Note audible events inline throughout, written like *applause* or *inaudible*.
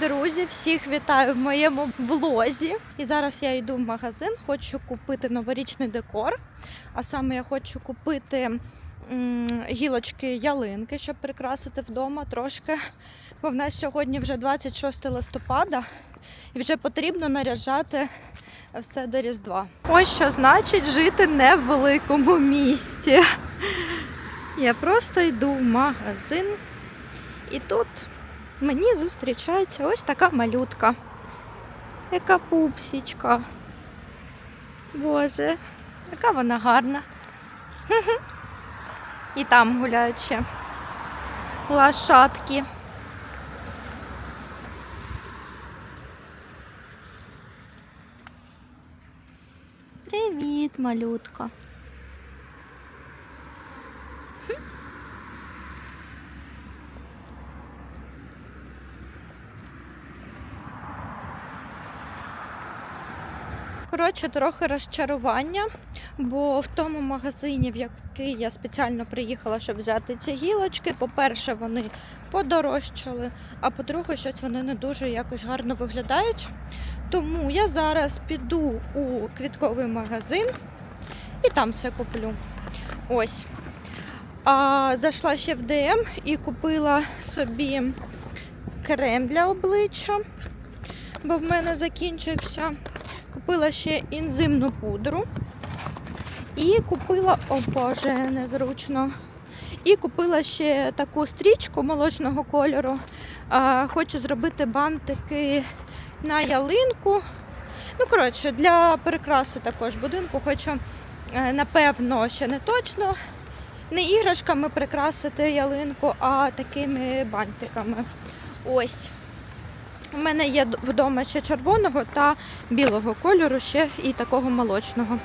Друзі, всіх вітаю в моєму влозі. І зараз я йду в магазин, хочу купити новорічний декор. А саме я хочу купити гілочки ялинки, щоб прикрасити вдома трошки. Бо в нас сьогодні вже 26 листопада і вже потрібно наряжати все до Різдва. Ось що значить жити не в великому місті. Я просто йду в магазин і тут мені зустрічається ось така малютка. Яка пупсічка. Боже, яка вона гарна. І там гуляють ще лошадки. Привіт, малютка. Коротше, трохи розчарування, бо в тому магазині, в який я спеціально приїхала, щоб взяти ці гілочки, по-перше, вони подорожчали, а по-друге, щось вони не дуже якось гарно виглядають. Тому я зараз піду у квітковий магазин і там все куплю. Ось. А зайшла ще в ДМ і купила собі крем для обличчя, бо в мене закінчився. Купила ще інзимну пудру. І купила, о боже, незручно. І купила ще таку стрічку молочного кольору. А, хочу зробити бантики на ялинку. Ну, коротше, для прикраси також будинку хочу, е, напевно, ще не точно. Не іграшками прикрасити ялинку, а такими бантиками. Ось. У мене є вдома ще червоного та білого кольору, ще і такого молочного.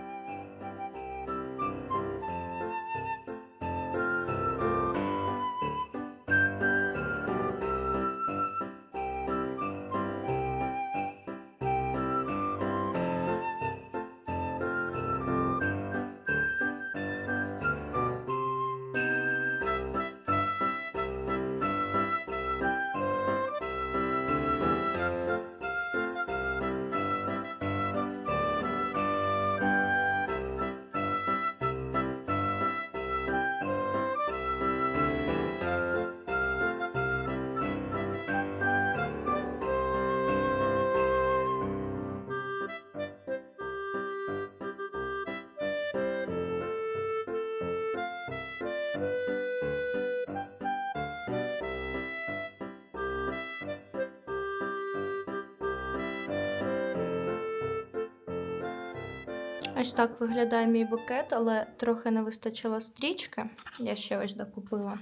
Ось так виглядає мій букет, але трохи не вистачило стрічки. Я ще ось докупила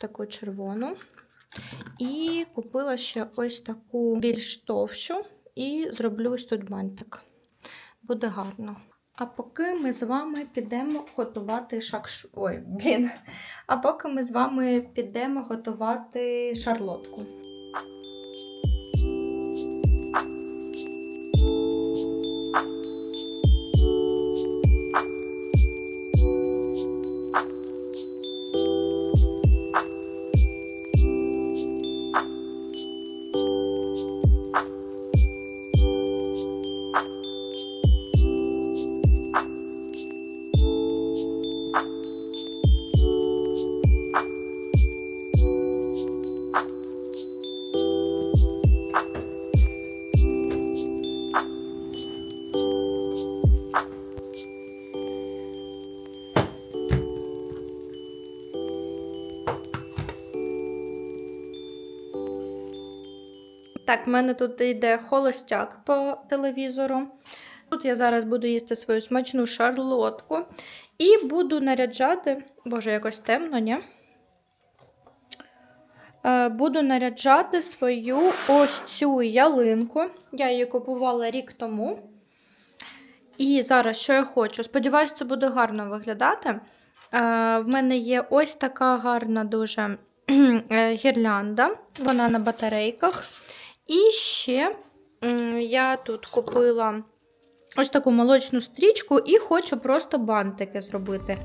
таку червону. І купила ще ось таку більш товщу. І зроблю ось тут бантик. Буде гарно. А поки ми з вами підемо готувати шакш... Ой, блін. А поки ми з вами підемо готувати шарлотку. Так, в мене тут йде холостяк по телевізору. Тут я зараз буду їсти свою смачну шарлотку. І буду наряджати, боже, якось темно, ні? Е, Буду наряджати свою ось цю ялинку. Я її купувала рік тому. І зараз що я хочу? Сподіваюсь, це буде гарно виглядати. Е, В мене є ось така гарна дуже е, гірлянда. Вона на батарейках. І ще я тут купила ось таку молочну стрічку і хочу просто бантики зробити.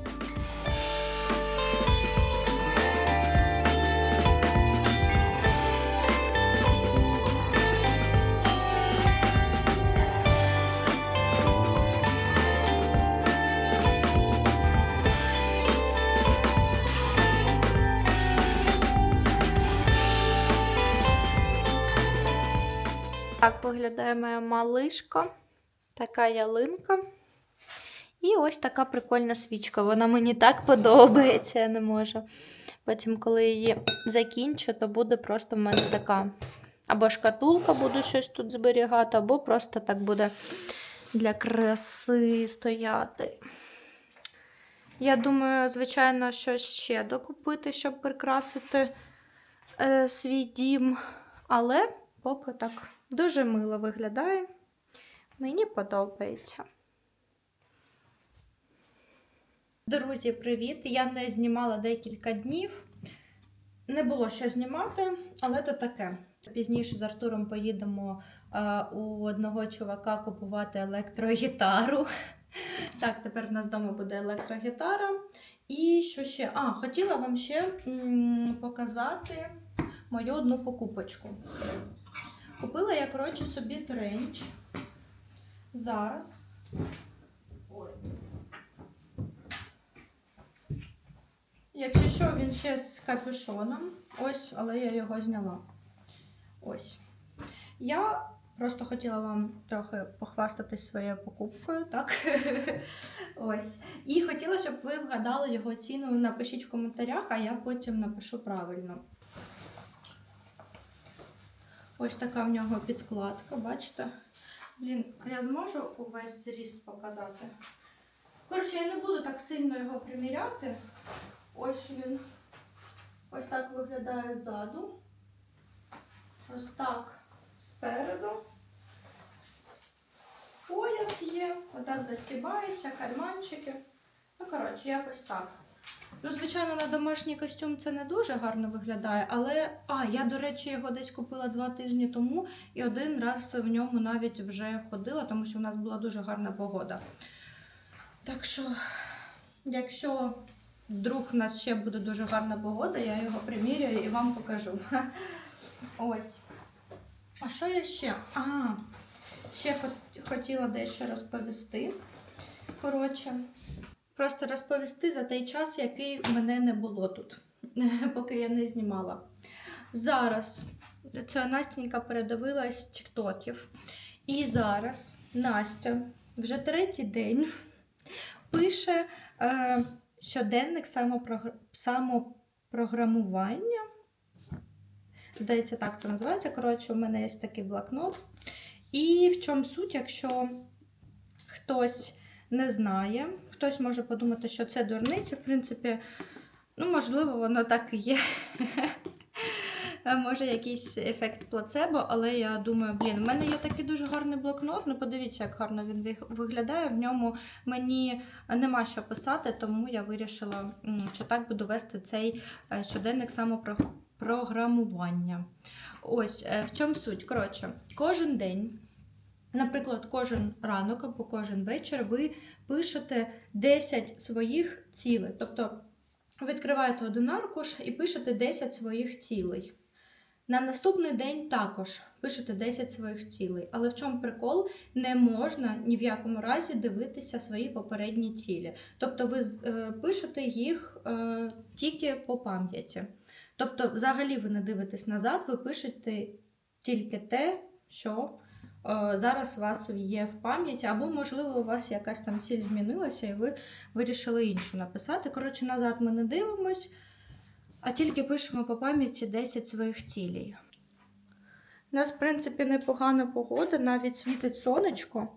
Виглядає моя малишка, така ялинка. І ось така прикольна свічка. Вона мені так подобається, я не можу. Потім, коли її закінчу, то буде просто в мене така. Або шкатулка буду щось тут зберігати, або просто так буде для краси стояти. Я думаю, звичайно, щось ще докупити, щоб прикрасити е, свій дім. Але поки так дуже мило виглядає. Мені подобається. Друзі, привіт! Я не знімала декілька днів. Не було що знімати, але то таке. Пізніше з Артуром поїдемо е, у одного чувака купувати електрогітару. *laughs* Так, тепер в нас вдома буде електрогітара. І що ще? А, хотіла вам ще показати мою одну покупочку. Купила я, коротше, собі тренч. Зараз. Ой. Якщо що, він ще з капюшоном. Ось, але я його зняла. Ось. Я просто хотіла вам трохи похвастатись своєю покупкою, так? *laughs* Ось. І хотіла, щоб ви вгадали його ціну. Напишіть в коментарях, а я потім напишу правильно. Ось така в нього підкладка, бачите? Блін, я зможу увесь зріст показати? Коротше, я не буду так сильно його приміряти. Ось він ось так виглядає ззаду. Ось так спереду. Пояс є, отак застібається, карманчики. Ну, коротше, якось так. Ну, звичайно, на домашній костюм це не дуже гарно виглядає, але. А, я, до речі, його десь купила два тижні тому і один раз в ньому навіть вже ходила, тому що в нас була дуже гарна погода. Так що, якщо вдруг в нас ще буде дуже гарна погода, я його приміряю і вам покажу. *laughs* Ось. А що я ще? А, ще хотіла дещо розповісти. Коротше, просто розповісти за той час, який мене не було тут, *laughs* поки я не знімала. Зараз ця Настенька передивилась тіктоків. І зараз Настя вже третій день *laughs* пише е, щоденник самопрогр... самопрограмування. Здається, так це називається. Коротше, у мене є такий блокнот. І в чому суть, якщо хтось не знає, хтось може подумати, що це дурниця. В принципі, ну, можливо, воно так і є. *laughs* Може, якийсь ефект плацебо, але я думаю, блін, в мене є такий дуже гарний блокнот. Ну, подивіться, як гарно він виглядає. В ньому мені нема що писати, тому я вирішила, що так буду вести цей е, щоденник самопрограмування. Ось е, в чому суть. Коротше, кожен день, наприклад, кожен ранок або кожен вечір ви пишете 10 своїх цілей. Тобто відкриваєте один аркуш і пишете 10 своїх цілей. На наступний день також пишете 10 своїх цілей. Але в чому прикол? Не можна ні в якому разі дивитися свої попередні цілі. Тобто ви е, пишете їх е, тільки по пам'яті. Тобто, взагалі ви не дивитесь назад, ви пишете тільки те, що зараз у вас є в пам'яті, або, можливо, у вас якась там ціль змінилася, і ви вирішили іншу написати. Коротше, назад ми не дивимось, а тільки пишемо по пам'яті 10 своїх цілей. У нас, в принципі, непогана погода, навіть світить сонечко.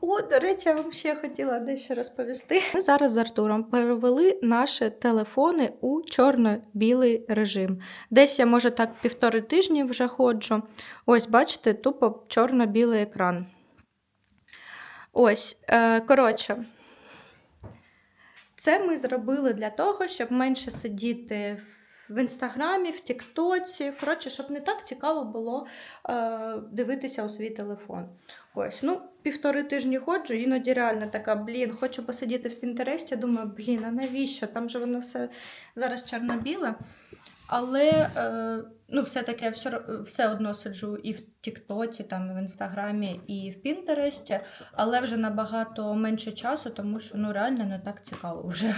О, до речі, я вам ще хотіла дещо розповісти. Ми зараз з Артуром перевели наші телефони у чорно-білий режим. Десь я, може, так півтори тижні вже ходжу. Ось, бачите, тупо чорно-білий екран. Ось, е, коротше. Це ми зробили для того, щоб менше сидіти в інстаграмі, в Тіктоці. Коротше, щоб не так цікаво було е, дивитися у свій телефон. Ось, ну, півтори тижні ходжу, іноді реально така, блін, хочу посидіти в Пінтересті. Думаю, блін, а навіщо? Там же воно все зараз чорно-біле. Але е, ну, все-таки я все, все одно сиджу і в Тіктоці, там, і в Інстаграмі, і в Пінтересті, але вже набагато менше часу, тому що ну, реально не так цікаво вже.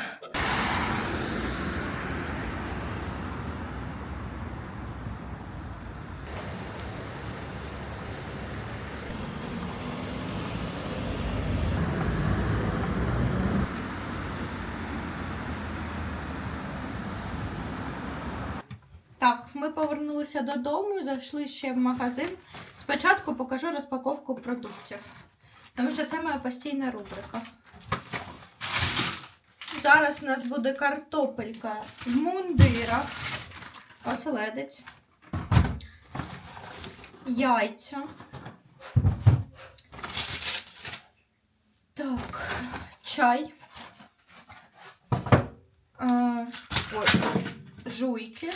ми повернулися додому зайшли ще в магазин. Спочатку покажу розпаковку продуктів, тому що це моя постійна рубрика. Зараз у нас буде картопелька в мундирах, оселедець, яйця. Так, чай. А, ой, жуйки.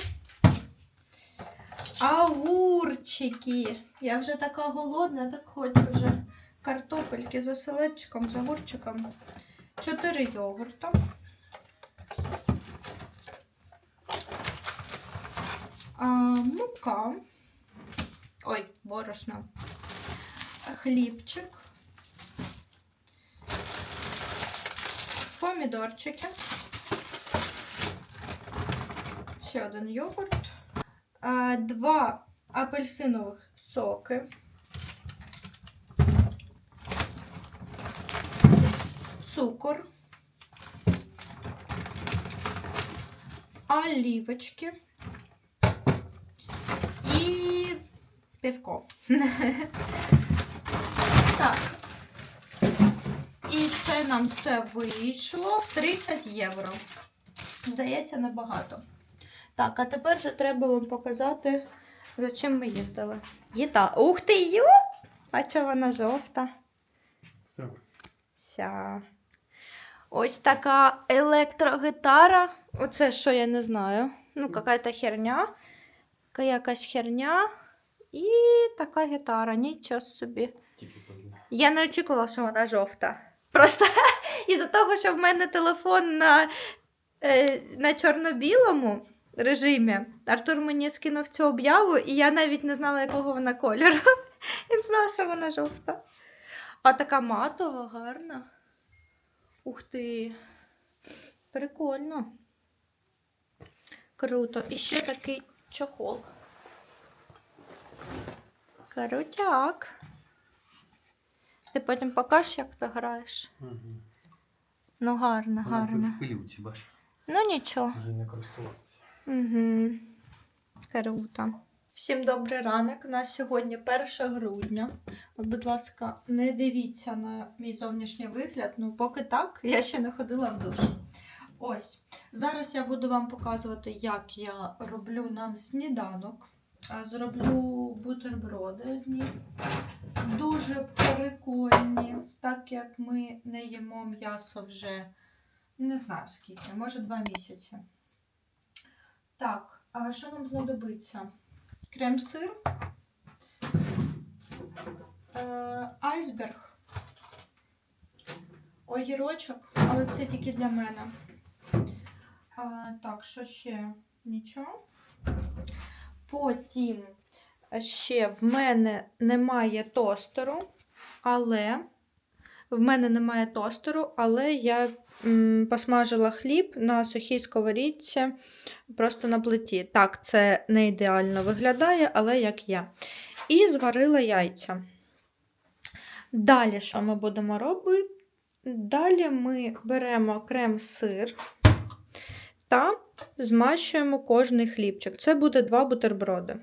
Огурчики. Я вже така голодна, так хочу вже картопельки з оселедчиком, з огурчиком. Чотири йогурта. А, мука. Ой, борошно. Хлібчик. Помідорчики. Ще один йогурт. Два апельсинових соки. Цукор. Оливочки. І півко. *laughs* Так. І це нам все вийшло 30 євро. Здається, небагато. Так, а тепер же треба вам показати, за чим ми їздили. Їда. Ух ти, ю! А вона жовта? Все. Ся. Ось така електрогітара. Оце що я не знаю. Ну, какая-то херня. Якась херня. І така гітара. Нічого собі. Я не очікувала, що вона жовта. Просто *laughs* із-за того, що в мене телефон на, е, на чорно-білому режимі, Артур мені скинув цю об'яву, і я навіть не знала, якого вона кольору. *laughs* Він знав, що вона жовта. А така матова, гарна. Ух ти. Прикольно. Круто. І ще такий чохол. Крутяк. Ти потім покажеш, як ти граєш. Угу. Ну, гарно, Вона гарно. в пилюці, бач. Ну нічого. Вже не користуватися. Угу. Круто. Всім добрий ранок. У нас сьогодні 1 грудня. Будь ласка, не дивіться на мій зовнішній вигляд. Ну, поки так, я ще не ходила в душ. Ось. Зараз я буду вам показувати, як я роблю нам сніданок. Зроблю бутерброди одні. Дуже прикольні, так як ми не їмо м'ясо вже не знаю скільки, може два місяці. Так, а що нам знадобиться? Крем-сир, е, айсберг, огірочок, але це тільки для мене. А, так, що ще? Нічого. Потім ще в мене немає тостеру, але в мене немає тостеру, але я посмажила хліб на сухій сковорідці просто на плиті. Так, це не ідеально виглядає, але як я. І зварила яйця. Далі, що ми будемо робити? Далі ми беремо крем-сир та змащуємо кожний хлібчик. Це буде два бутерброди.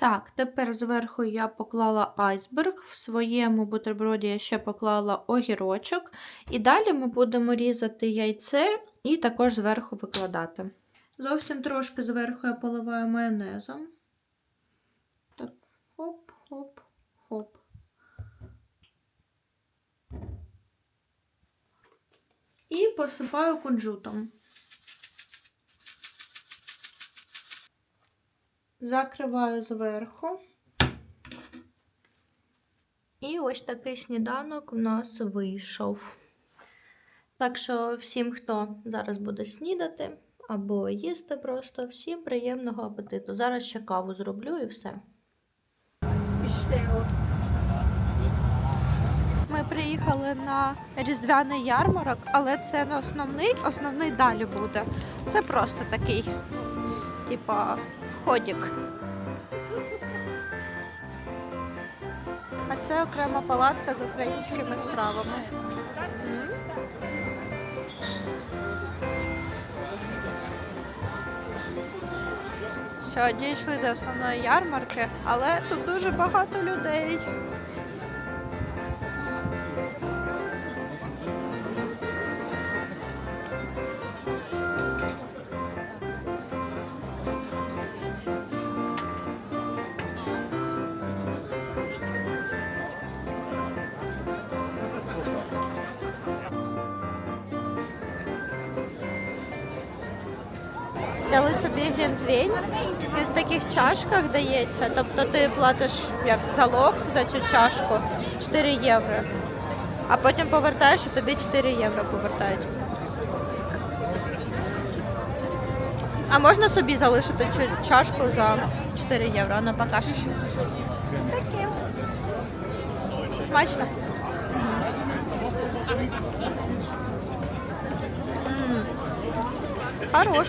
Так, тепер зверху я поклала айсберг. В своєму бутерброді я ще поклала огірочок. І далі ми будемо різати яйце і також зверху викладати. Зовсім трошки зверху я поливаю майонезом. Так, хоп, хоп, хоп. І посипаю кунжутом. Закриваю зверху. І ось такий сніданок у нас вийшов. Так що всім, хто зараз буде снідати або їсти просто, всім приємного апетиту. Зараз ще каву зроблю і все. Ми приїхали на різдвяний ярмарок, але це не основний, основний далі буде. Це просто такий, типа, входик. А це окрема палатка з українськими стравами. Сьогодні дійшли до основної ярмарки, але тут дуже багато людей. Взяли собі глінтвейн, він в таких чашках дається. Тобто ти платиш як залог за цю чашку 4 євро. А потім повертаєш і тобі 4 євро повертають. А можна собі залишити цю чашку за 4 євро? Ну, покажеш. Таке. Смачно. Хорош.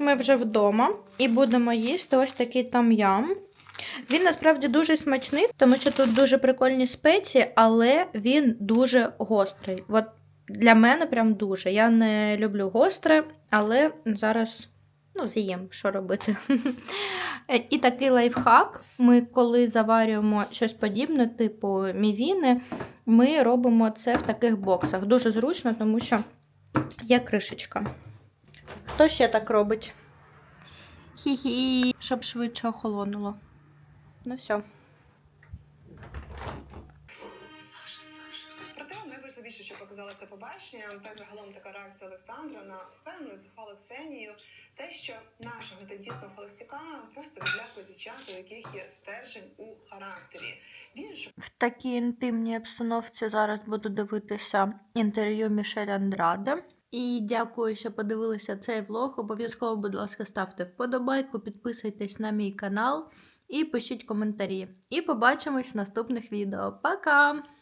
Ми вже вдома і будемо їсти ось такий там-ям. Він насправді дуже смачний, тому що тут дуже прикольні спеції, але він дуже гострий. От для мене прям дуже. Я не люблю гостре, але зараз ну, з'їм, що робити. *laughs* Е, І такий лайфхак. Ми, коли заварюємо щось подібне, типу мівіни, ми робимо це в таких боксах. Дуже зручно, тому що є кришечка. Хто ще так робить? Хі-хі, щоб швидше охолонуло. Ну все. Найважливіше, що показала це побачення, та загалом така реакція Олександра на впевнену зухвалу Ксенію, те, що нашого та тендітного холостяка просто відлякує дівчата, у яких є стержень у характері. Ж В такій інтимній обстановці зараз буду дивитися інтерв'ю Мішель Андраде. І дякую, що подивилися цей влог. Обов'язково, будь ласка, ставте вподобайку, підписуйтесь на мій канал і пишіть коментарі. І побачимось в наступних відео. Пока!